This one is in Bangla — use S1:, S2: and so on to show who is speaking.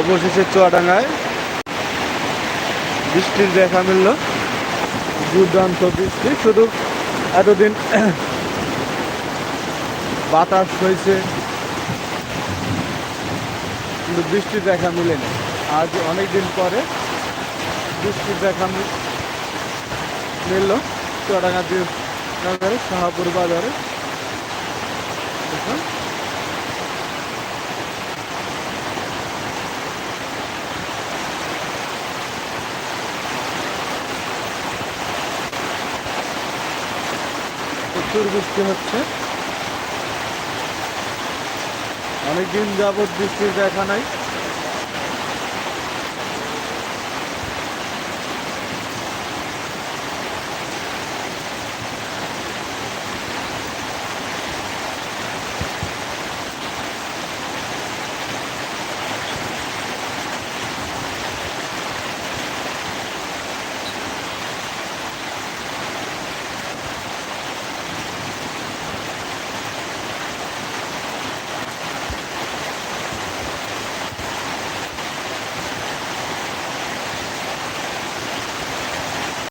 S1: অবশেষে চুয়াডাঙ্গায় বৃষ্টির দেখা মিলল। দুর্দান্ত বৃষ্টি, শুধু এতদিন বাতাস হয়েছে, কিন্তু বৃষ্টির দেখা মিলেনি। আজ অনেক দিন পরে বৃষ্টির দেখা মিলল চুয়াডাঙ্গা দিয়ে শাহাপুর বাজারে। প্রচুর বৃষ্টি হচ্ছে। অনেকদিন যাবৎ বৃষ্টির দেখা নাই।